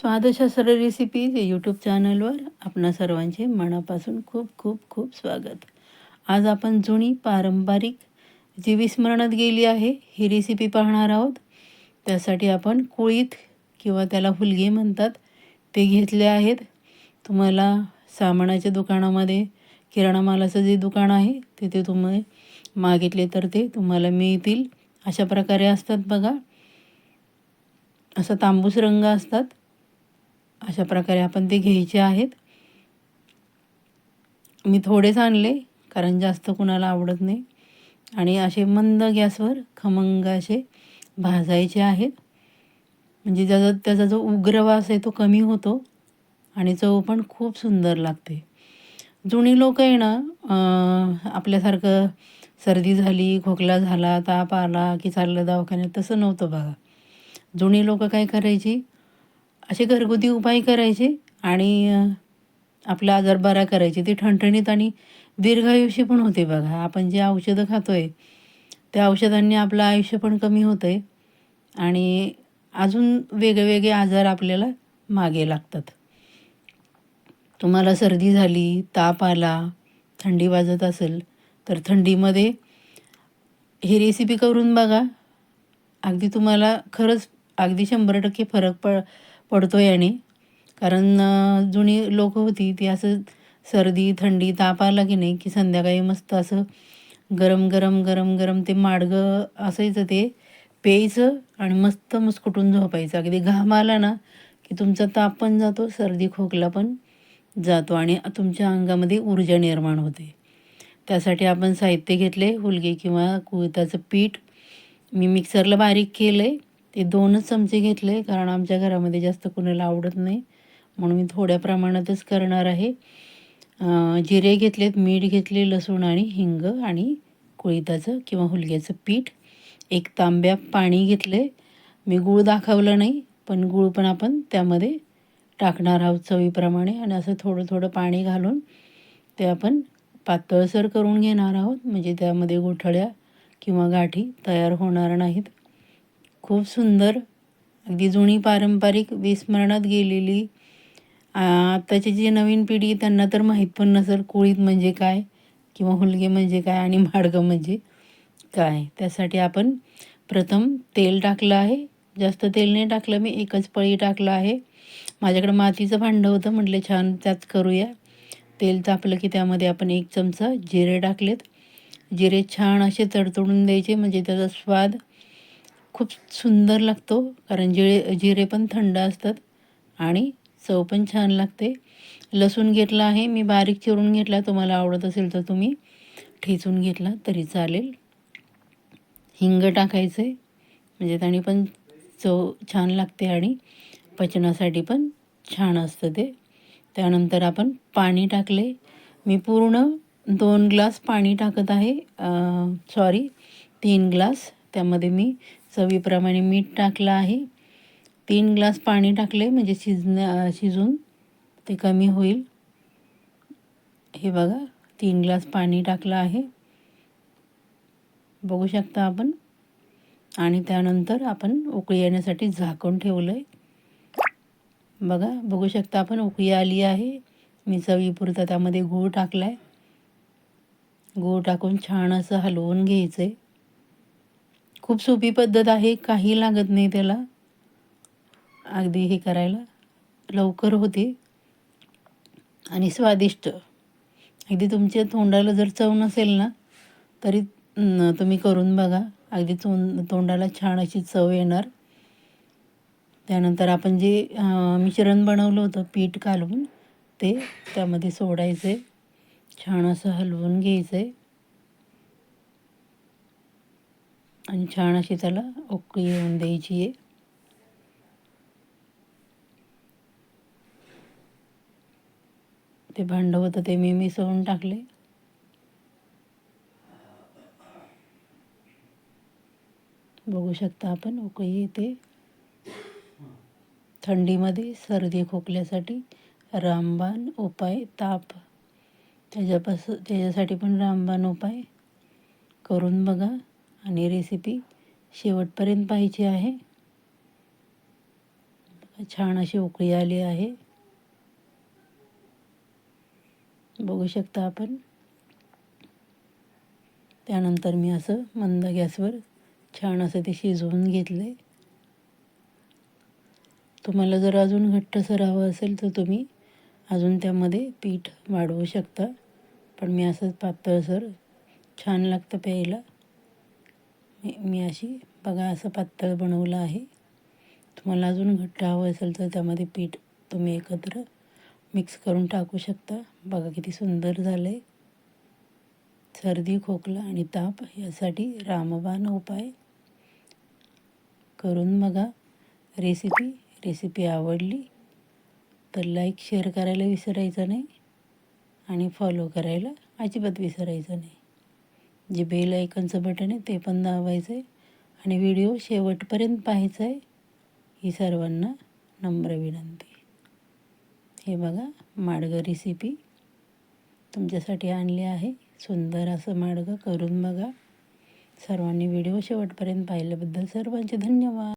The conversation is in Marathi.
स्वादशास्त्र रेसिपीज यूट्यूब चॅनलवर आपणा सर्वांचे मनापासून खूप खूप खूप स्वागत. आज आपण जुनी पारंपरिक जी विस्मरणात गेली आहे ही रेसिपी पाहणार आहोत. त्यासाठी आपण कुळीत किंवा त्याला हुलगे म्हणतात ते घेतले आहेत. तुम्हाला सामानाच्या दुकानामध्ये किराणा मालाचं जे दुकान आहे तिथे तुम्ही मागितले तर ते तुम्हाला मिळतील. अशा प्रकारे असतात बघा. असं तांबूस रंग असतात. अशा प्रकारे आपण ते घ्यायचे आहेत. मी थोडेच आणले कारण जास्त कुणाला आवडत नाही. आणि असे मंद गॅसवर खमंग असे भाजायचे आहेत. म्हणजे त्याचा त्याचा जो उग्र वास आहे तो कमी होतो आणि चव पण खूप सुंदर लागते. जुनी लोक आहे ना आपल्यासारखं सर्दी झाली खोकला झाला ताप आला की चाललं दवाखान्यात तसं नव्हतं बघा. जुनी लोक काय करायची? असे घरगुती उपाय करायचे आणि आपला आजार बरा करायचे. ते ठणठणीत आणि दीर्घायुष्य पण होते बघा. आपण जे औषधं खातो आहे त्या औषधांनी आपलं आयुष्य पण कमी होतं आहे आणि अजून वेगवेगळे आजार आपल्याला मागे लागतात. तुम्हाला सर्दी झाली ताप आला थंडी वाजत असेल तर थंडीमध्ये ही रेसिपी करून बघा. अगदी तुम्हाला खरंच अगदी शंभर टक्के फरक पड पडतो याने कारण जुनी लोक होती ती असं सर्दी थंडी ताप आला की नाही की संध्याकाळी मस्त असं गरम गरम गरम गरम ते माडगं असायचं ते प्यायचं आणि मस्त मुस्कुटून झोपायचं. अगदी घाम आला ना की तुमचा ताप पण जातो सर्दी खोकला पण जातो आणि तुमच्या अंगामध्ये ऊर्जा निर्माण होते. त्यासाठी आपण साहित्य घेतले हुलगे किंवा कुळताचं पीठ. मी मिक्सरला बारीक केलं आहे ते दोनच चमचे घेतले कारण आमच्या घरामध्ये जास्त कुणाला आवडत नाही. म्हणून मी थोड्या प्रमाणातच करणार आहे. जिरे घेतलेत मीठ घेतले लसूण आणि हिंग आणि कुळीताचं किंवा हुलग्याचं पीठ. एक तांब्या पाणी घेतले. मी गूळ दाखवलं नाही पण गूळ पण आपण त्यामध्ये टाकणार आहोत चवीप्रमाणे आणि असं थोडं थोडं पाणी घालून ते आपण पातळसर करून घेणार आहोत. म्हणजे त्यामध्ये गोठळ्या किंवा गाठी तयार होणार नाहीत. खूप सुंदर अगदी जुनी पारंपरिक विस्मरणात गेलेली. आत्ताची जी नवीन पिढी त्यांना तर माहीत पण नसेल कुळीत म्हणजे काय किंवा हुलगे म्हणजे काय आणि माडगं म्हणजे काय. त्यासाठी आपण प्रथम तेल टाकलं आहे. जास्त तेल नाही टाकलं मी एकच पळी टाकलं आहे. माझ्याकडं मातीचं भांडं होतं म्हटलं छान त्याच करूया. तेल तापलं की त्यामध्ये आपण एक चमचा जिरे टाकलेत. जिरे छान असे तडतडून द्यायचे म्हणजे त्याचा स्वाद खूप सुंदर लागतो. कारण जिरे जिरे पण थंड असतात आणि चव पण छान लागते. लसूण घेतला आहे मी बारीक चिरून घेतला. तुम्हाला आवडत असेल तर तुम्ही ठेचून घेतला तरी चालेल. हिंग टाकायचे म्हणजे त्याने पण चव छान लागते आणि पचनासाठी पण छान असतं ते. त्यानंतर आपण पाणी टाकले. मी पूर्ण दोन ग्लास पाणी टाकत आहे. सॉरी तीन ग्लास. त्यामध्ये मी चवीप्रमाणे मीठ टाकलं आहे. तीन ग्लास पाणी टाकले म्हणजे शिजण्या शिजून ते कमी होईल. हे बघा तीन ग्लास पाणी टाकलं आहे. बघू शकता आपण. आणि त्यानंतर आपण उकळी येण्यासाठी झाकून ठेवलं आहे बघा बघू शकता आपण उकळी आली आहे. मी चवीपुरता त्यामध्ये गूळ टाकला आहे गूळ टाकून छान असं हलवून घ्यायचं आहे खूप सोपी पद्धत आहे काही लागत नाही त्याला. अगदी हे करायला. लवकर होते. आणि स्वादिष्ट. अगदी तुमच्या तोंडाला जर चव नसेल ना तरी तुम्ही करून बघा. अगदी तोंड तोंडाला छान अशी चव येणार. त्यानंतर आपण जे मिश्रण बनवलं होतं पीठ घालून ते त्यामध्ये सोडायचं आहे छान असं हलवून घ्यायचं आहे आणि छान अशी त्याला उकळी येऊन द्यायची आहे. ते भांडं होतं ते मी मिसळून टाकले. बघू शकता आपण उकळी येते. थंडीमध्ये सर्दी खोकल्यासाठी रामबाण उपाय ताप. त्याच्यापासून त्याच्यासाठी पण रामबाण उपाय करून बघा. आणि रेसिपी शेवटपर्यंत पाहिजे आहे. छान अशी उकळी आली आहे. बघू शकता आपण. त्यानंतर मी असं मंद गॅसवर छान असं ते शिजवून घेतले. तुम्हाला जर अजून घट्टसर हवं असेल तर तुम्ही अजून त्यामध्ये पीठ वाढवू शकता. पण मी असं पातळसर छान लागतं प्यायला. मी मी अशी बघा असं पातळ बनवलं आहे. तुम्हाला अजून घट्ट हवं असेल तर त्यामध्ये पीठ तुम्ही एकत्र मिक्स करून टाकू शकता. बघा किती सुंदर झालं आहे सर्दी खोकला आणि ताप यासाठी रामबाण उपाय करून बघा. रेसिपी रेसिपी आवडली तर लाईक शेअर करायला विसरायचं नाही आणि फॉलो करायला अजिबात विसरायचं नाही. जे बेल आयकनचं बटन आहे ते पण दाबायचं आहे आणि व्हिडिओ शेवटपर्यंत पाहायचा आहे ही सर्वांना नम्र विनंती. हे बघा माडगं रेसिपी तुमच्यासाठी आणली आहे. सुंदर असं माडगं करून बघा. सर्वांनी व्हिडिओ शेवटपर्यंत पाहिल्याबद्दल सर्वांचे धन्यवाद.